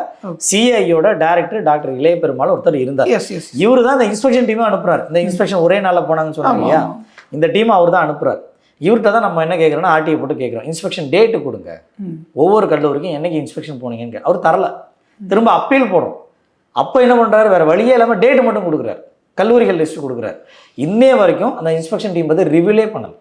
சிஐயோட டைரக்டர் டாக்டர் இளைய பெருமாள் ஒருத்தர் இருந்தார். இவரு தான் இந்த இன்ஸ்பெக்ஷன் டீமே அனுப்புறாரு. இந்த இன்ஸ்பெக்ஷன் ஒரே நாளில் போனாங்கன்னு சொன்னாங்க இந்த டீம் அவர் தான் அனுப்புறாரு. இவர்கிட்ட தான் நம்ம என்ன கேட்குறோம்னா ஆர்டிஐ போட்டு கேட்குறோம் இன்ஸ்பெக்ஷன் டேட்டு கொடுங்க. ஒவ்வொரு கல்லூரிக்கும் என்னைக்கு இன்ஸ்பெக்ஷன் போனீங்கன்னு அவர் தரல. திரும்ப அப்பீல் போடுறோம். அப்போ என்ன பண்ணுறாரு வேற வழியே இல்லாமல் டேட்டு மட்டும் கொடுக்குறாரு. கல்லூரிகள் லிஸ்ட் கொடுக்குறாரு. இன்னே வரைக்கும் அந்த இன்ஸ்பெக்ஷன் டீம் வந்து ரிவிலே பண்ணல.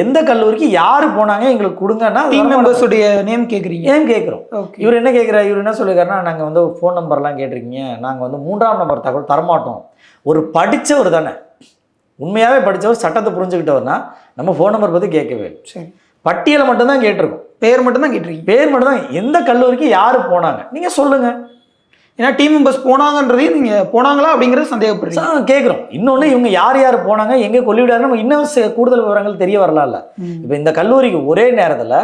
எந்த கல்லூரிக்கு யார் போனாங்க எங்களுக்கு கொடுங்கன்னா டீம். மெம்பர்ஸுடைய நேம் கேட்குறீங்க ஏன் கேட்குறோம் இவர் என்ன கேட்குறாரு இவர் என்ன சொல்லிருக்காருன்னா நாங்கள் வந்து ஃபோன் நம்பர்லாம் கேட்டிருக்கீங்க. நாங்கள் வந்து மூன்றாம் நம்பர் தகவல் தரமாட்டோம். ஒரு படித்தவர் தானே. உண்மையாகவே படித்தவர் சட்டத்தை புரிஞ்சுக்கிட்டவர்னா நம்ம ஃபோன் நம்பர் பற்றி கேட்கவே சரி. பட்டியலை மட்டும்தான் கேட்டிருக்கோம். பேர் மட்டும் தான் கேட்டிருக்கீங்க. பேர் மட்டும்தான் எந்த கல்லூரிக்கு யார் போனாங்க? நீங்கள் சொல்லுங்கள் ஏன்னா டீம் மெம்பர்ஸ் போனாங்கன்றதையும் நீங்க போனாங்களா அப்படிங்கறது சந்தேகப்படுறீங்க. கேட்குறோம் இன்னொன்று இவங்க யார் யார் போனாங்க எங்கே கொல்லிவிடாரு நம்ம இன்னும் கூடுதல் விவரங்கள் தெரிய வரலாம்ல. இப்போ இந்த கல்லூரிக்கு ஒரே நேரத்தில்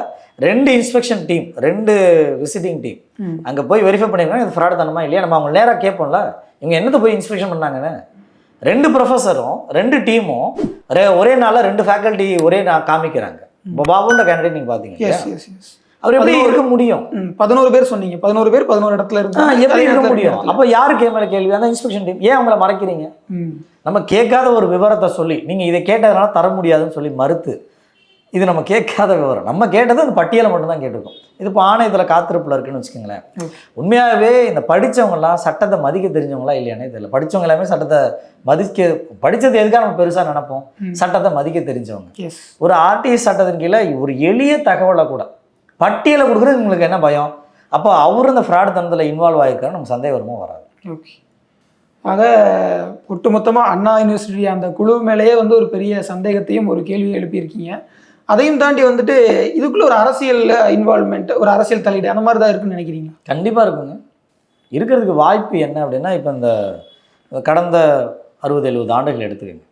ரெண்டு இன்ஸ்பெக்ஷன் டீம் ரெண்டு விசிட்டிங் டீம். அங்கே போய் வெரிஃபை பண்ணிருக்காங்க இது ஃப்ராட் தனமா இல்லையா? நம்ம அவங்க நேராக கேட்போம்ல இவங்க என்னத்தை போய் இன்ஸ்பெக்ஷன் பண்ணாங்கன்னு? ரெண்டு ப்ரொஃபஸரும் ரெண்டு டீமும் ஒரே நாளில் ரெண்டு ஃபேக்கல்ட்டி ஒரே நான் காமிக்கிறாங்க. இப்போ பாபுன்ற கேண்டிடேட் நீங்கள் பார்த்தீங்க எஸ் எஸ் எஸ் அவர் எப்படி இருக்க முடியும்? பதினோரு பேர் சொன்னீங்க. பதினோரு பேர் பதினோரு இடத்துல ஆ, இருந்தாங்க எப்படி இருக்க முடியும். அப்போ யாருக்கு மேலே கேள்வி? அந்த இன்ஸ்பெக்ஷன் டீம் ஏன் அவங்கள மறைக்கிறீங்க? நம்ம கேட்காத ஒரு விவரத்தை சொல்லி நீங்கள் இதை கேட்டதுனால தர முடியாதுன்னு சொல்லி மறுத்து இது நம்ம கேட்காத விவரம். நம்ம கேட்டது அந்த பட்டியலை மட்டும்தான் கேட்டிருக்கோம். இது இப்போ ஆணையத்தில் காத்திருப்பில் இருக்குன்னு வச்சுக்கோங்களேன். உண்மையாகவே இந்த படிச்சவங்கலாம் சட்டத்தை மதிக்க தெரிஞ்சவங்களா இல்லையானே தெரியல. படிச்சவங்க எல்லாமே சட்டத்தை மதிக்க படித்தது எதுக்காக நம்ம பெருசாக நினைப்போம். சட்டத்தை மதிக்க தெரிஞ்சவங்க. ஒரு ஆர்டிஎஸ் சட்டத்தின் கீழே ஒரு எளிய தகவலை கூட பட்டியலை கொடுக்குறது உங்களுக்கு என்ன பயம்? அப்போ அவர் இந்த ஃப்ராட் தனத்தில் இன்வால்வ் ஆகிருக்காரு நம்ம சந்தேகம் வருமோ வராது. ஓகே. ஆக ஒட்டுமொத்தமா அண்ணா யூனிவர்சிட்டி அந்த குழு மேலேயே வந்து ஒரு பெரிய சந்தேகத்தையும் ஒரு கேள்வியை எழுப்பியிருக்கீங்க. அதையும் தாண்டி வந்துட்டு இதுக்குள்ள ஒரு அரசியல் இன்வால்மெண்ட் ஒரு அரசியல் தலையீடு அந்த மாதிரி தான் இருக்குன்னு நினைக்கிறீங்க கண்டிப்பாக இருக்குங்க. இருக்கிறதுக்கு வாய்ப்பு என்ன அப்படின்னா இப்போ இந்த கடந்த அறுபது எழுபது ஆண்டுகள் எடுத்துக்கோங்க.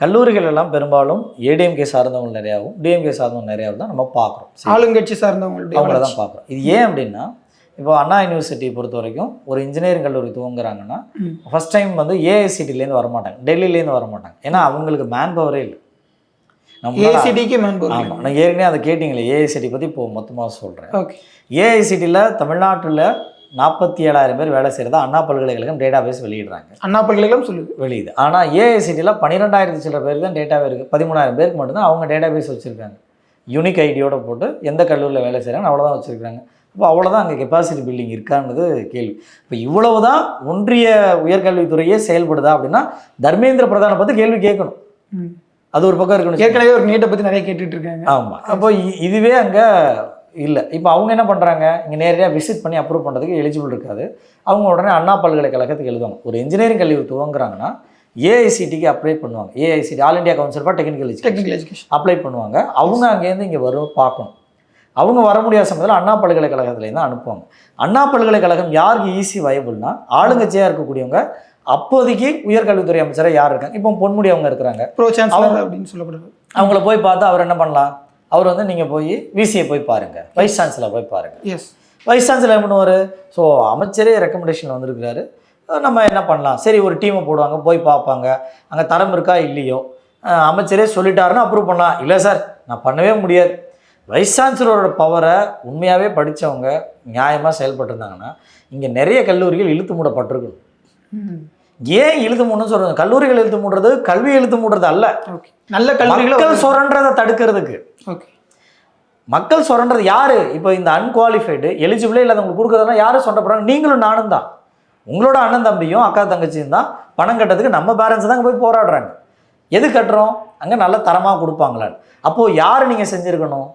கல்லூரிகள் எல்லாம் பெரும்பாலும் ஏடிஎம்கே சார்ந்தவங்க நிறையாவும் டிஎம்கே சார்ந்தவங்க நிறையாவும் தான் நம்ம பார்க்குறோம். ஆளுங்கட்சி சார்ந்தவங்களுடைய அவங்கள. தான் பார்க்குறோம். இது ஏன் அப்படின்னா இப்போ அண்ணா யூனிவர்சிட்டியை பொறுத்த வரைக்கும் ஒரு இன்ஜினியரிங் கல்லூரி துவங்குறாங்கன்னா. ஃபர்ஸ்ட் டைம் வந்து ஏஐசிடிலேருந்து வரமாட்டாங்க. டெல்லியிலேருந்து வரமாட்டாங்க. ஏன்னா அவங்களுக்கு மேன் பவரே இல்லை நம்ம ஏசிடிக்கு மேன் ஆமாம் நான் ஏற்கனவே அதை கேட்டிங்களே ஏஐசிடி பற்றி இப்போ மொத்தமாக சொல்கிறேன் ஓகே ஏஐசிடியில் தமிழ்நாட்டில் நாற்பத்தி ஏழாயிரம் பேர் வேலை செய்கிறதா அண்ணா பல்கலைக்கழகம் டேட்டா பேஸ் வெளியிடுறாங்க. அண்ணா பல்கலைக்கழகம் சொல்லுது. வெளியுது. ஆனால் ஏஐசிடியில் பன்னிரெண்டாயிரத்தி சில பேருக்கு தான் டேட்டாவே இருக்குது பதிமூணாயிரம் பேருக்கு மட்டும்தான் அவங்க டேட்டா பேஸ் வச்சுருக்காங்க யூனிக் ஐடியோட போட்டு எந்த கல்லூரியில் வேலை செய்கிறாங்க அவ்வளோதான் வச்சுருக்காங்க. அப்போ அவ்வளோதான் அங்கே கெப்பாசிட்டி பில்டிங் இருக்கான்றது கேள்வி. இப்போ இவ்வளவு தான் ஒன்றிய உயர்கல்வித்துறையே செயல்படுதா அப்படின்னா தர்மேந்திர பிரதானை பற்றி கேள்வி கேட்கணும். அது ஒரு பக்கம் இருக்கணும். ஏற்கனவே ஒரு நீட்டை பற்றி நிறைய கேட்டுட்டு இருக்காங்க. ஆமாம் அப்போ இதுவே அங்கே இல்லை. இப்போ அவங்க என்ன பண்ணுறாங்க இங்கே நேரடியாக விசிட் பண்ணி அப்ரூவ் பண்ணுறதுக்கு எலிஜிபிள் இருக்காது. அவங்க உடனே அண்ணா பல்கலைக்கழகத்துக்கு எழுதுவாங்க ஒரு இன்ஜினியரிங் கல்வி துவங்குறாங்கன்னா ஏஐசிடிக்கு அப்ளை பண்ணுவாங்க. AICTE all India council for technical technical education apply பண்ணுவாங்க. அவங்க அங்கேருந்து இங்கே வரும் பார்க்கணும். அவங்க வர முடியாத சமயத்தில் அண்ணா பல்கலைக்கழகத்துலேருந்து அனுப்புவாங்க. அண்ணா பல்கலைக்கழகம் யாருக்கு ஈஸி வயபுள்னா ஆளுங்கட்சியாக இருக்கக்கூடியவங்க அப்போதைக்கு உயர்கல்வித்துறை அமைச்சராக யார் இருக்காங்க? இப்போ பொன்முடி அவங்க இருக்கிறாங்க. ப்ரோ சான்சலர் அப்படின்னு சொல்லப்படுது. அவங்கள போய் பார்த்தா அவர் என்ன பண்ணலாம்? அவர் வந்து நீங்கள் போய் விசியை போய் பாருங்கள் வைஸ் சான்சலர் போய் பாருங்கள் எஸ் வைஸ் சான்சலர் என்ன பண்ணுவார்? ஸோ அமைச்சரே ரெக்கமெண்டேஷன் வந்திருக்கிறாரு. நம்ம என்ன பண்ணலாம்? சரி ஒரு டீமை போடுவாங்க போய் பார்ப்பாங்க. அங்கே தரம் இருக்கா இல்லையோ? அமைச்சரே சொல்லிட்டாருன்னா அப்ரூவ் பண்ணலாம். இல்லை சார் நான் பண்ணவே முடியாது. வைஸ் சான்சலரோட பவரை உண்மையாகவே படித்தவங்க நியாயமாக செயல்பட்டிருந்தாங்கன்னா இங்கே நிறைய கல்லூரிகள் இழுத்து மூடப்பட்டிருக்கும். ஏன் இழுத்து மூடணும்னு சொல்கிறது கல்லூரிகள் இழுத்து மூடுறது கல்வி இழுத்து மூடுறது அல்ல நல்ல கல்லூரிகளை சுரன்றதை தடுக்கிறதுக்கு. மக்கள் சொல்றது யாரு? இப்போ இந்த அன்குவாலிஃபைடு எலிஜிபிளே இல்லாதவங்களுக்கு கொடுக்குறதெல்லாம் யாரும் சொல்ல போறாங்க நீங்களும் நானும் தான். உங்களோட அண்ணன் தம்பியும் அக்கா தங்கச்சியும் தான் பணம் கட்டுறதுக்கு நம்ம பேரண்ட்ஸ் தான் அங்க போய் போராடுறாங்க. எது கட்டுறோம்? அங்கே நல்ல தரமாக கொடுப்பாங்களான்னு. அப்போது யார் நீங்கள் செஞ்சுருக்கணும்?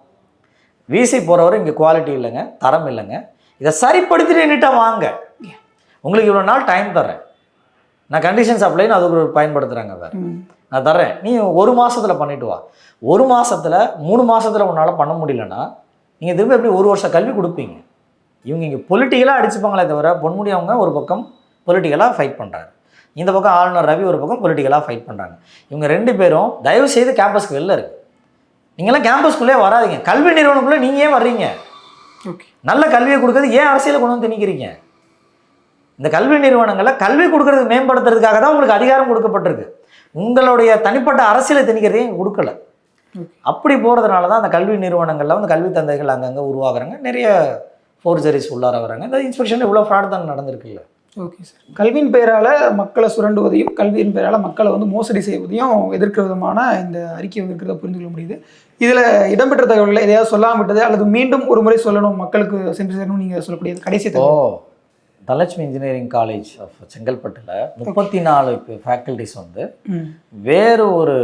விசி போகிறவர் இங்கே குவாலிட்டி இல்லைங்க தரம் இல்லைங்க. இதை சரிப்படுத்திட்டு நீட்டாக வாங்க. உங்களுக்கு இவ்வளோ நாள் டைம் தர்றேன். நான் கண்டிஷன்ஸ் அப்ளைன்னு அதுக்கு ஒரு பயன்படுத்துகிறாங்க வேறு. நான் தர்றேன். நீ ஒரு மாசத்துல பண்ணிட்டு வா. ஒரு மாசத்துல மூணு மாசத்துல உன்னால பண்ண முடியலன்னா நீங்க திரும்ப எப்படி ஒரு வருஷம் கல்வி கொடுப்பீங்க? இவங்க இங்கே பொலிட்டிக்கலாக அடிச்சுப்பாங்களே தவிர பொன்முடி அவங்க ஒரு பக்கம் பொலிட்டிக்கலாக ஃபைட் பண்ணுறாரு இந்த பக்கம் ஆளுநர் ரவி ஒரு பக்கம் பொலிட்டிக்கலாக ஃபைட் பண்ணுறாங்க இவங்க ரெண்டு பேரும் தயவு செய்து கேம்பஸ்க்கு வெளில இருக்கு. நீங்களாம் கேம்பஸ்குள்ளே வராதீங்க. கல்வி நிறுவனக்குள்ளே நீங்கள் ஏன் வர்றீங்க? ஓகே. நல்ல கல்வியை கொடுக்கறது ஏன் அரசியலை கொண்டு வந்து திணிக்கிறீங்க? இந்த கல்வி நிறுவனங்களை கல்வி கொடுக்கறது மேம்படுத்துறதுக்காக தான் உங்களுக்கு அதிகாரம் கொடுக்கப்பட்டிருக்கு. உங்களுடைய தனிப்பட்ட அரசியலை திணிக்கிறதே இங்க கொடுக்கல. அப்படி போகிறதுனால தான் அந்த கல்வி நிறுவனங்களில் வந்து கல்வி தந்தைகள் அங்கங்கே உருவாகுறாங்க. நிறைய ஃபோர்ஜரிஸ் உள்ளார வராங்க. இந்த இன்ஸ்பெக்ஷன் இவ்வளோ ஃப்ராட் தான் நடந்திருக்குல்ல. ஓகே சார் கல்வியின் பெயரால் மக்களை சுரண்டுவதையும் கல்வியின் பெயரால் மக்களை வந்து மோசடி செய்வதையும் எதிர்க்கிற விதமான இந்த அறிக்கை வந்து இருக்கிறத புரிந்து கொள்ள முடியுது. இதில் இடம்பெற்ற தகவல்களை எதையாவது சொல்லாம விட்டது? அல்லது மீண்டும் ஒரு முறை சொல்லணும் மக்களுக்கு சென்று சேரணும் நீங்கள் சொல்லக்கூடியது கடைசி தகவல்? தனலட்சுமி இன்ஜினியரிங் காலேஜ் ஆஃப் செங்கல்பட்டில் முப்பத்தி நாலு ஃபேக்கல்டிஸ் வந்து வேறு ஒரு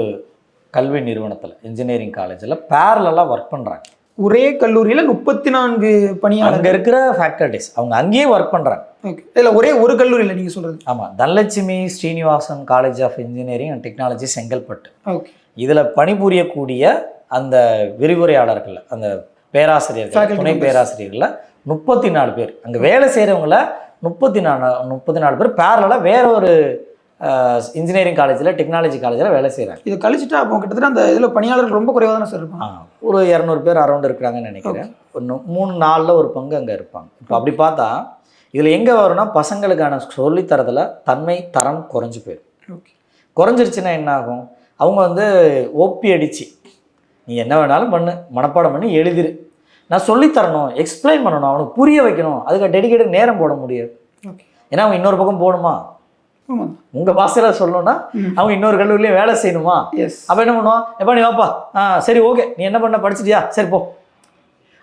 கல்வி நிறுவனத்தில் இன்ஜினியரிங் காலேஜில் பேரலாக ஒர்க் பண்ணுறாங்க ஒரே கல்லூரியில் முப்பத்தி நான்கு பணியாளர்கள். அங்கே இருக்கிற ஃபேக்கல்டிஸ் அவங்க அங்கேயே ஒர்க் பண்ணுறாங்க இதில் ஒரே ஒரு கல்லூரியில் நீங்கள் சொல்கிறது ஆமாம் Dhanalakshmi Srinivasan college of engineering and technology Chengalpattu. Okay இதில் பணிபுரியக்கூடிய அந்த விரிவுரையாளர்கள் அந்த பேராசிரியர்கள் துணை. பேராசிரியர்களில் முப்பத்தி நாலு பேர். அங்கே வேலை செய்கிறவங்கள முப்பத்தி நாலு முப்பத்தி நாலு பேர் பேரலாக வேற ஒரு இன்ஜினியரிங் காலேஜில் டெக்னாலஜி காலேஜில் வேலை செய்கிறாங்க இதை கழிச்சுட்டா அப்போ கிட்டத்தட்ட அந்த இதில் பணியாளர்கள் ரொம்ப குறைவாக தானே சார் இருப்பாங்க? ஒரு இரநூறு பேர் அரௌண்ட் இருக்கிறாங்கன்னு நினைக்கிறேன். ஒன்று மூணு நாலில் ஒரு பங்கு அங்கே இருப்பாங்க. இப்போ அப்படி பார்த்தா இதில் எங்கே வரும்னா பசங்களுக்கான சொல்லித்தரத்தில் தன்மை தரம் குறைஞ்சு போயிடும் ஓகே குறைஞ்சிருச்சுன்னா என்ன ஆகும்? அவங்க வந்து ஒப்பி அடிச்சு நீ என்ன வேணாலும் பண்ணு மனப்பாடம் பண்ணி எழுதிரு. நான் சொல்லித் தரணும் எக்ஸ்பிளைன் பண்ணணும் அவனுக்கு புரிய வைக்கணும். அதுக்கு டெடிகேட்டட் நேரம் போட முடியாது. ஏன்னா அவன் இன்னொரு பக்கம் போகணுமா? உங்கள் பாசையில் சொல்லணும்னா. அவங்க இன்னொரு கல்லூரிலையும் வேலை செய்யணுமா? எஸ் அப்போ என்ன பண்ணுவான்? எப்பா நீ வாப்பா. ஆ சரி ஓகே நீ என்ன பண்ண படிச்சிட்டியா? சரி போ.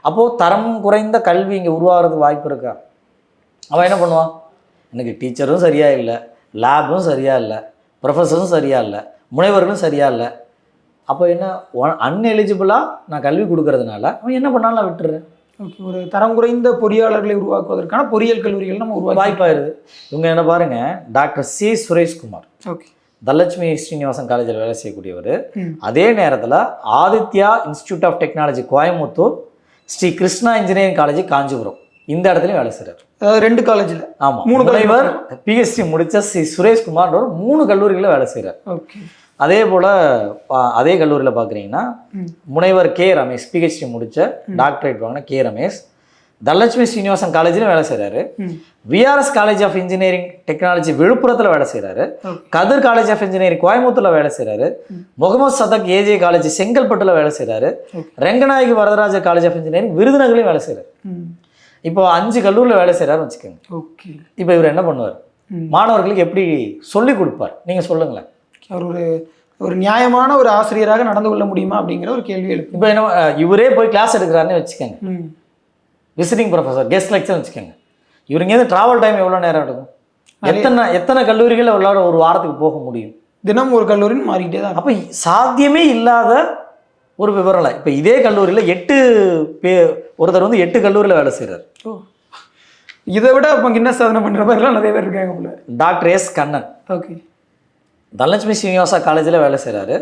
அப்போது தரம் குறைந்த கல்வி இங்கே உருவாகிறது வாய்ப்பு இருக்கா? அவன் என்ன பண்ணுவான்? எனக்கு டீச்சரும் சரியா இல்லை லேபும் சரியா இல்லை ப்ரொஃபஸரும் சரியா இல்லை முனைவர்களும் சரியா இல்லை அப்போ என்ன அன்எலிஜிபிளாக நான் கல்வி கொடுக்கறதுனால அவன் என்ன பண்ணாலும் நான் விட்டுறேன். ஓகே ஒரு தரம் குறைந்த பொறியாளர்களை உருவாக்குவதற்கான பொறியியல் கல்லூரிகள் நம்ம உருவாக்கி வாய்ப்பாயிருது. இவங்க என்ன பாருங்க doctor C Sureshkumar. Okay. Dhanalakshmi Srinivasan காலேஜில் வேலை செய்யக்கூடியவர். அதே நேரத்தில் Aditya institute of technology Coimbatore Sri Krishna engineering college Kanchipuram. இந்த இடத்துலையும் வேலை செய்கிறார் ரெண்டு காலேஜில். ஆமாம் மூணு முனைவர் பிஹெச்டி முடித்த ஸ்ரீ சுரேஷ்குமார்ன்றவர் மூணு கல்லூரிகளில் வேலை செய்கிறார் ஓகே. அதே போல் அதே கல்லூரியில் பார்க்குறீங்கன்னா முனைவர் கே ரமேஷ் பிஹெச்டி முடித்த டாக்டரேட் வாங்கின கே ரமேஷ். தனலட்சுமி ஸ்ரீனிவாசன் காலேஜ்லையும் வேலை செய்கிறாரு VRS college of engineering technology விழுப்புரத்தில் வேலை செய்கிறாரு கதிர் காலேஜ் ஆஃப் இன்ஜினியரிங் கோயம்புத்தூரில் வேலை செய்கிறாரு முகமது சதக் ஏஜே காலேஜ் செங்கல்பட்டில் வேலை செய்கிறாரு. Renganayaki Varadaraja college of engineering விருதுநகர்லையும் வேலை செய்கிறாரு இப்போ அஞ்சு கல்லூரியில் வேலை செய்கிறாருன்னு வச்சுக்கோங்க. ஓகே. இப்போ இவர் என்ன பண்ணுவார். மாணவர்களுக்கு எப்படி சொல்லி கொடுப்பார்? நீங்கள் சொல்லுங்களேன். அவர் ஒரு ஒரு நியாயமான ஒரு ஆசிரியராக நடந்து கொள்ள முடியுமா அப்படிங்கிற ஒரு கேள்வி எழுப்பு இப்போ என்ன இவரே போய் கிளாஸ் எடுக்கிறாருன்னு வச்சுக்கோங்க. விசிட்டிங் ப்ரொஃபஸர் கெஸ்ட் லெக்சர் வச்சுக்கோங்க. இவர் இங்கேருந்து ட்ராவல் டைம் எவ்வளோ நேரம் எடுக்கும்? எத்தனை எத்தனை கல்லூரிகள் உள்ளார ஒரு வாரத்துக்கு போக முடியும்? தினம் ஒரு கல்லூரின்னு மாறிக்கிட்டே தான் அப்போ சாத்தியமே இல்லாத ஒரு விவரம் இப்போ இதே கல்லூரியில் எட்டு பே ஒருத்தர் வந்து எட்டு கல்லூரியில் வேலை செய்கிறார் ஓ. இதை விட அப்போ கின்னஸ் சாதனை பண்ணுற மாதிரிலாம் நிறைய பேர் இருக்காங்க doctor S Kannan. Okay. Dhanalakshmi Srinivasa காலேஜில் வேலை செய்கிறாரு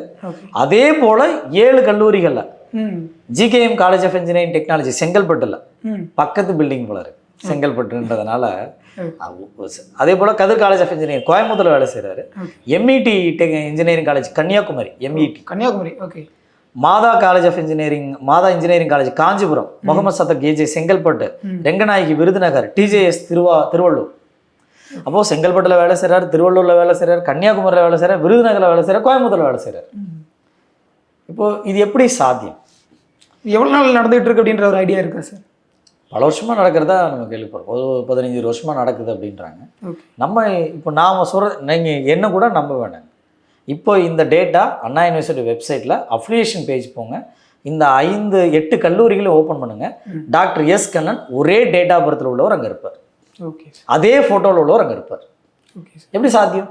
அதே போல் ஏழு கல்லூரிகளில் GKM college of engineering technology செங்கல்பட்டில் பக்கத்து பில்டிங் போல இருக்கு. செங்கல்பட்டுன்றதுனால அதே போல் கதிர் காலேஜ் ஆஃப் இன்ஜினியரிங் கோயம்புத்தூர்ல வேலை செய்கிறாரு MET tech engineering college Kanyakumari MET Kanyakumari. Okay. Matha college of engineering Matha engineering college Kanchipuram Mohammed Sathak AJ Chengalpattu Renganayaki Virudhunagar DJS திருவா திருவள்ளூர். அப்போது செங்கல்பட்டில் வேலை செய்கிறார் திருவள்ளூரில் வேலை செய்கிறார் கன்னியாகுமரியில் வேலை செய்கிறார் விருதுநகரில் வேலை செய்கிறார் கோயம்புத்தூரில் வேலை செய்கிறார் இப்போது இது எப்படி சாத்தியம்? எவ்வளோ நாள் நடந்துகிட்டு இருக்கு அப்படின்ற ஒரு ஐடியா இருக்கா சார் பல வருஷமாக நடக்கிறதா நம்ம கேள்விப்படுறோம். ஒரு பதினஞ்சு வருஷமாக நடக்குது அப்படின்றாங்க. நம்ம இப்போ நாம் சொல்கிற நீங்கள் என்ன கூட நம்ப வேணாங்க. இப்போ இந்த டேட்டா அண்ணா யூனிவர்சிட்டி வெப்சைட்டில் அஃபிலியேஷன் பேஜ் போங்க. இந்த ஐந்து எட்டு கல்லூரிகளை ஓப்பன் பண்ணுங்க. டாக்டர் எஸ் கண்ணன் ஒரே டேட்டா பர்த்தில் உள்ளவர் அங்கே இருப்பார். அதே ஃபோட்டோவில் உள்ளவர் அங்கே இருப்பார். எப்படி சாத்தியம்?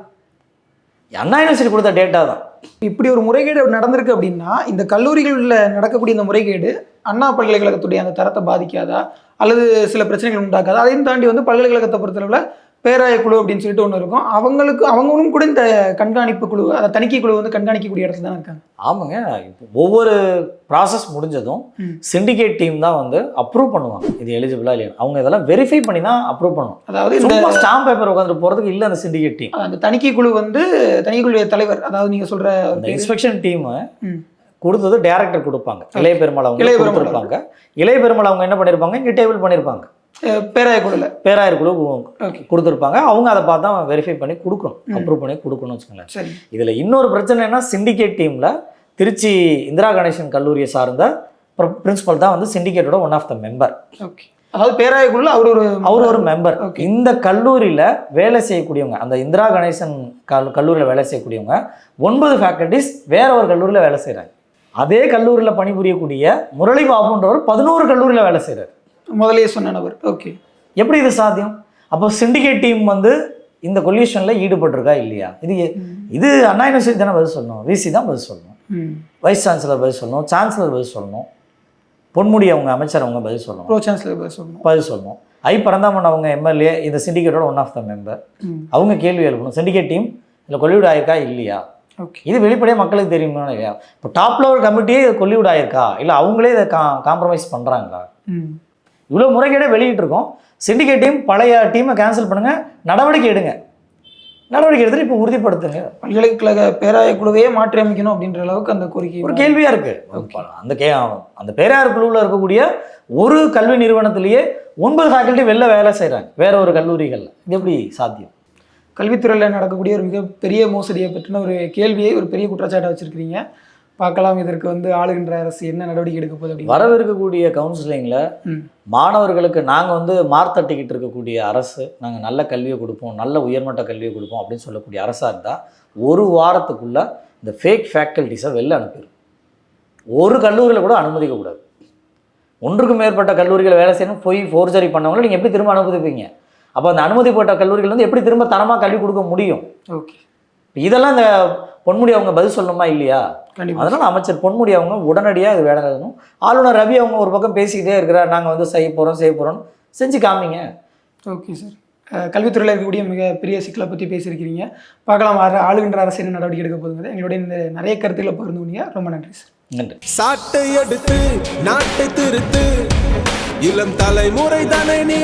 அண்ணா யூனிவர்சிட்டி கொடுத்த டேட்டா தான் இப்படி ஒரு முறைகேடு நடந்திருக்கு அப்படின்னா இந்த கல்லூரிகளில் நடக்கக்கூடிய இந்த முறைகேடு அண்ணா பல்கலைக்கழகத்துடைய அந்த தரத்தை பாதிக்காதா? அல்லது சில பிரச்சனைகள் உண்டாக்காதா? அதையும் தாண்டி வந்து பல்கலைக்கழகத்தை பொறுத்தளவில் பேராய குழு அப்படின்னு சொல்லிட்டு ஒன்று இருக்கும். அவங்களுக்கு அவங்களும் கூட இந்த கண்காணிப்பு குழு அந்த தணிக்கை குழு வந்து கண்காணிக்கக்கூடிய இடத்துல தான் இருக்காங்க? ஆமாங்க. ஒவ்வொரு ப்ராசஸ் முடிஞ்சதும். சிண்டிகேட் டீம் தான் வந்து அப்ரூவ் பண்ணுவாங்க. இது எலிஜிபிளா இல்லையா? அவங்க இதெல்லாம் வெரிஃபை பண்ணி தான் அப்ரூவ் பண்ணணும் அதாவது இந்த சும்மா ஸ்டாம்ப் பேப்பர் உட்காந்துட்டு போகிறதுக்கு இல்லை அந்த சிண்டிகேட் டீம் அந்த தணிக்கை குழு வந்து தணிக்கை குழுவுடைய தலைவர் அதாவது நீங்க சொல்ற ஒரு அந்த பேரு. Inspection team. கொடுத்தது டேரக்டர் கொடுப்பாங்க. இளைய பெருமாள் அவங்க இளைய. கொடுத்துருப்பாங்க. இளைய பெருமாள் அவங்க என்ன பண்ணியிருப்பாங்க இங்கே டேபிள் பண்ணியிருப்பாங்க அஹ், பேராய குழுல. பேராயர் குழு ஓகே கொடுத்துருப்பாங்க. அவங்க அதை பார்த்து வெரிஃபை பண்ணி கொடுக்கணும். அப்ரூவ் பண்ணி கொடுக்கணும்னு வச்சுக்கோங்களேன். சரி. இதில் இன்னொரு பிரச்சனை என்ன சிண்டிகேட் டீமில் திருச்சி இந்திரா கணேசன் கல்லூரியை சார்ந்த பிரின்சிபல் தான் வந்து சிண்டிகேட்டோட one of the member okay அதாவது பேராய குழுல அவர் ஒரு அவர் ஒரு மெம்பர். இந்த கல்லூரியில் வேலை செய்யக்கூடியவங்க அந்த இந்திரா கணேசன் கல் கல்லூரியில் வேலை செய்யக்கூடியவங்க ஒன்பது ஃபேக்கல்டிஸ் வேற ஒரு கல்லூரியில் வேலை செய்கிறாங்க அதே கல்லூரியில் பணிபுரியக்கூடிய முரளி பாபுன்றவர் பதினோரு கல்லூரியில் வேலை செய்கிறார் முதலே சொன்ன நபர். ஓகே. எப்படி இது சாத்தியம்? அப்போ சிண்டிகேட் டீம் வந்து இந்த கொல்யூஷனில் ஈடுபட்டிருக்கா இல்லையா? இது இது அண்ணா யூனிவர்சிட்டி தானே பதில் சொல்லணும். விசி தான் பதில் சொல்லணும். வைஸ் சான்சலர் பதில் சொல்லணும். சான்சலர் பதில் சொல்லணும். பொன்முடி அவங்க அமைச்சர் அவங்க பதில் சொல்லணும். ப்ரோ சான்சலர் சொல்லணும். பதில் சொல்லணும். ஐ பரந்தாமன் அவங்க எம்எல்ஏ இந்த சிண்டிகேட்டோட ஒன் ஆஃப் த மெம்பர் அவங்க கேள்வி எழுப்பணும். சிண்டிகேட் டீம் இதில் கொல்லிவிட ஆயிருக்கா இல்லையா? ஓகே. இது வெளிப்படையாக மக்களுக்கு தெரியுமா இல்லையா? இப்போ டாப் லெவல் கமிட்டியே கொல்லிவிட ஆயிருக்கா? இல்லை அவங்களே இதை கா காம்ப்ரமைஸ் பண்ணுறாங்களா இவ்வளோ முறைகேடே வெளியிட்டிருக்கோம். சிண்டிகேட் டீம் பழைய டீமை கேன்சல் பண்ணுங்க. நடவடிக்கை எடுங்க. நடவடிக்கை எடுத்துட்டு இப்போ உறுதிப்படுத்துங்க. பல்கலைக்கழக பேராய குழுவையே மாற்றி அமைக்கணும் அப்படின்ற அளவுக்கு அந்த கோரிக்கை ஒரு கேள்வியா இருக்கு. அந்த கே அந்த பேராயர் குழுவில் இருக்கக்கூடிய ஒரு கல்வி நிறுவனத்திலேயே ஒன்பது ஃபேக்கல்ட்டி வெளில வேலை செய்கிறாங்க வேற ஒரு கல்லூரிகள்ல. இது எப்படி சாத்தியம்? கல்வித்துறையில் நடக்கக்கூடிய ஒரு மிகப்பெரிய மோசடியை பற்றின ஒரு கேள்வியை ஒரு பெரிய குற்றச்சாட்டை வச்சிருக்கிறீங்க. பார்க்கலாம் இதற்கு வந்து ஆளுகின்ற அரசு என்ன நடவடிக்கை எடுக்க போகுது வரவிருக்கக்கூடிய கவுன்சிலிங்கில் மாணவர்களுக்கு நாங்கள் வந்து மார்த்தட்டிக்கிட்டு இருக்கக்கூடிய அரசு நாங்கள் நல்ல கல்வியை கொடுப்போம் நல்ல உயர்மட்ட கல்வியை கொடுப்போம் அப்படின்னு சொல்லக்கூடிய அரசாக இருந்தால் ஒரு வாரத்துக்குள்ள இந்த ஃபேக் ஃபேக்கல்ட்டிஸை வெளில அனுப்பிடும் ஒரு கல்லூரியில் கூட அனுமதிக்கக்கூடாது ஒன்றுக்கும் மேற்பட்ட கல்லூரிகள் வேலை செய்யணும் போய் ஃபோர்ஜரி பண்ணவங்களை நீங்கள் எப்படி திரும்ப அனுமதிப்பீங்க? அப்போ அந்த அனுமதிப்பட்ட கல்லூரிகள் வந்து எப்படி திரும்ப தரமாக கல்வி கொடுக்க முடியும்? ஓகே. இதெல்லாம் இந்த பொன்முடி அவங்க பதில் சொல்லணுமா இல்லையா? கண்டிப்பாக அதனால் அமைச்சர் பொன்முடி அவங்க உடனடியாக இது வேலை எழுதணும். ஆளுநர் ரவி அவங்க ஒரு பக்கம் பேசிக்கிட்டே இருக்கிறார். நாங்கள் வந்து செய்ய போகிறோம் செய்ய போகிறோம்னு செஞ்சு காமிங்க. Okay sir. கல்வித்துறையில் இருக்கக்கூடிய மிகப்பெரிய சிக்கலை பற்றி பேசியிருக்கிறீங்க. பார்க்கலாம் வர ஆளுகின்ற அரசு என்ன நடவடிக்கை எடுக்க போகுதுங்கிறது எங்களுடைய இந்த நிறைய கருத்துக்களை பகிர்ந்து கொண்டீங்க ரொம்ப நன்றி சார். நன்றி. சாட்டை எடுத்து நாட்டை திருத்து இளம் தலைமுறை தானே நீ